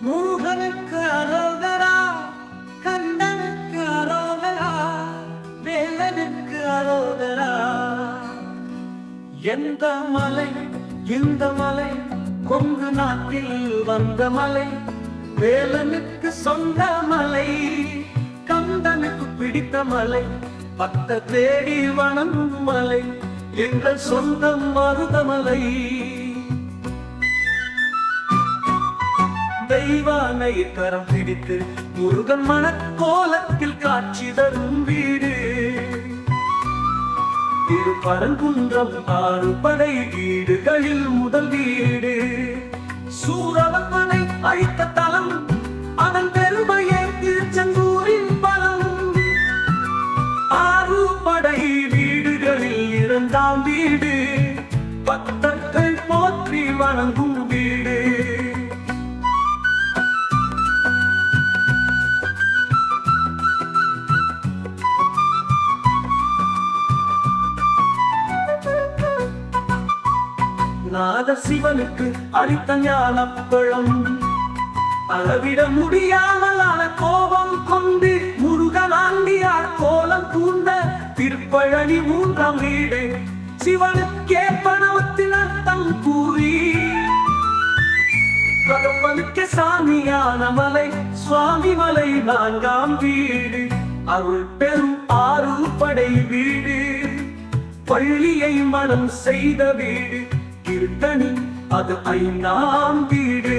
மூகனுக்கு அரோகரா கண்ணனுக்கு அரோகரா வேலனுக்கு அரோகரா எந்த மலை இந்த மலை கொங்கு நாட்டில் வந்த மலை வேலனுக்கு சொந்த மலை கந்தனுக்கு பிடித்த மலை பக்த தேடி வணங்கும் மலை எங்கள் சொந்தம் மருதமலை. தெய்வானை கரம் பிடித்து முருகன் மனக்கோலத்தில் காட்சி தரும் வீடு. இரு பரங்குன்றம் ஆறு படை வீடுகளில் முதல் வீடு. சூரவன்மனை அழித்த தலம் அதன் பெருமையே திருச்செந்தூரின் பலம். ஆறு படை வீடுகளில் இரண்டாம் வீடு பக்தர்கள் போற்றி வணங்கும் நாத சிவனுக்கு அளித்த ஞானப்பழம். அளவிட முடியாமலான கோபம் கொண்டு முருகனாண்டியார் கோலம் தூண்ட திருப்பழனி மூன்றாம் வீடு. சிவனுக்கே பணவத்தின் அர்த்தம் கூறி. பகவனுக்கு சாமியான மலை சுவாமி மலை நான்காம் வீடு. அருள் பெரும் ஆறு படை வீடு. பள்ளியை மனம் செய்த வீடு. கீர்த்தனி அது ஐந்தாம் வீடு.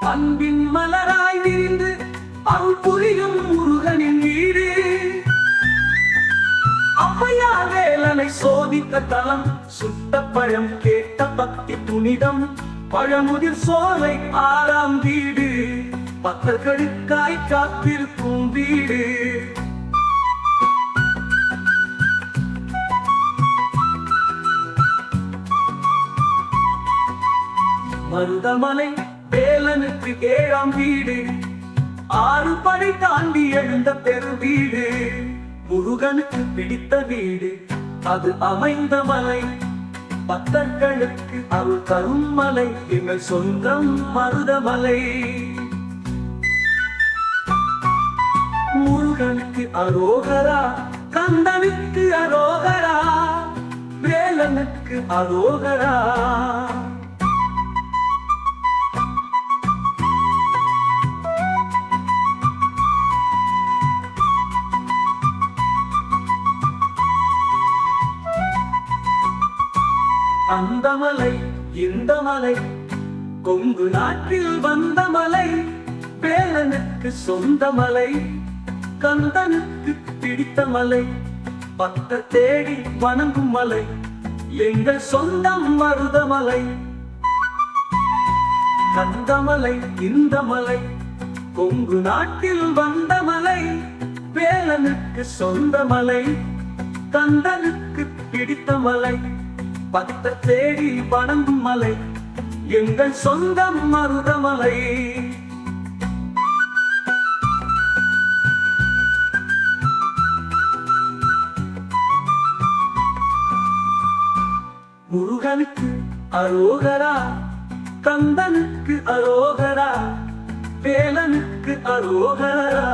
அன்பின் மலராய் விரிந்து அருள் புரியும் முருகனின் வீடு. அப்பையா வேலனை சோதித்த தலம் சுட்ட பழம் கேட்ட பக்தி புனிதம் பழமுதிர் சோலை ஆறாம் வீடு. பக்தர்களுக்காய் காத்திருக்கும் வீடு. மருதமலை வேலனுக்கு ஏழாம் வீடு. ஆறு படை தாண்டி எழுந்த பெரு வீடு. முருகனுக்கு பிடித்த வீடு. அது அமைந்த மலை. பக்தர்களுக்கு அருள் தரும் மலை. எங்கள் சொந்தம் மருதமலை. முருகனுக்கு அரோகரா கந்தனுக்கு அரோகரா வேலனுக்கு அரோகரா. அந்த மலை இந்த மலை கொங்கு நாட்டில் வந்த மலை வேலனுக்கு சொந்த மலை கந்தனுக்கு பிடித்த மலை. பக்த தேடி வணங்கும் மலை. எங்கள் சொந்தம் மருதமலை. கந்தமலை இந்த மலை கொங்கு நாட்டில் வந்த மலை வேலனுக்கு சொந்த மலை கந்தனுக்கு பிடித்த மலை. பக்த தேடி வணங்கும் மலை. எங்கள் சொந்தம் மருதமலை. முருகனுக்கு அரோகரா கந்தனுக்கு அரோகரா வேலனுக்கு அரோகரா